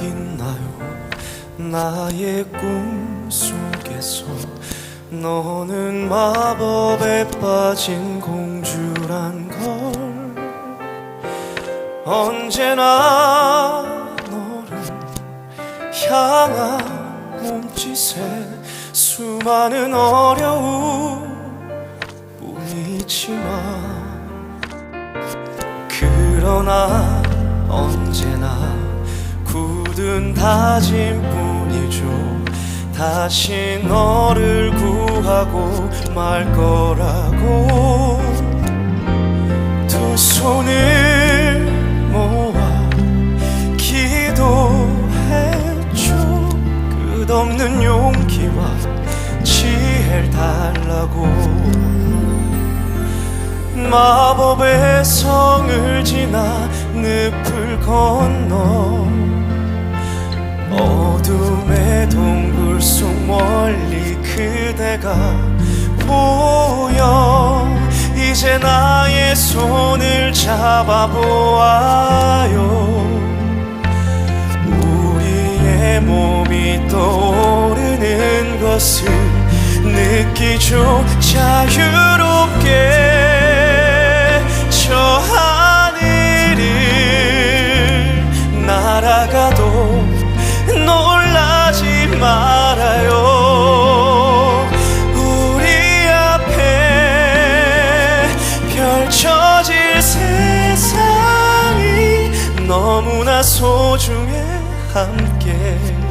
있나요? 나의 꿈 속에서 너는 마법에 빠진 공주란 걸 언제나 너를 향한 몸짓에 수많은 어려움 뿐이지만 그러나 언제나 굳은 다짐뿐이죠. 다시 너를 구하고 말 거라고. 두 손을 모아 기도했죠 끝없는 용기와 지혜를 달라고. 마법의 성을 지나 늪을 건너 어둠의 동굴 속 멀리 그대가 보여. 이제 나의 손을 잡아보아요. 우리의 몸이 떠오르는 것을 느끼죠. 자유 중해 함께라면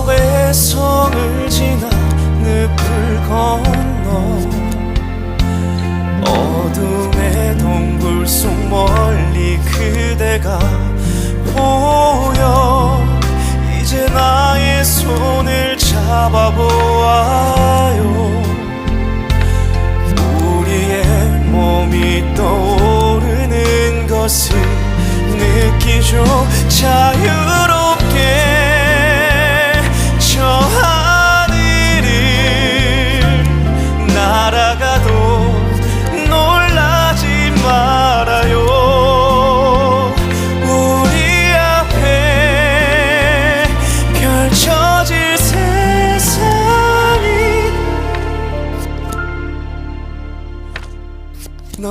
마법의 성을 지나 늪을 건너 어둠의 동굴 속 멀리 그대가 보여. 이제 나의 손을 잡아보아요. 우리의 몸이 떠오르는 것을 느끼죠. 자유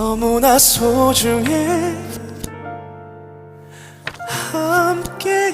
너무나 소중해. 함께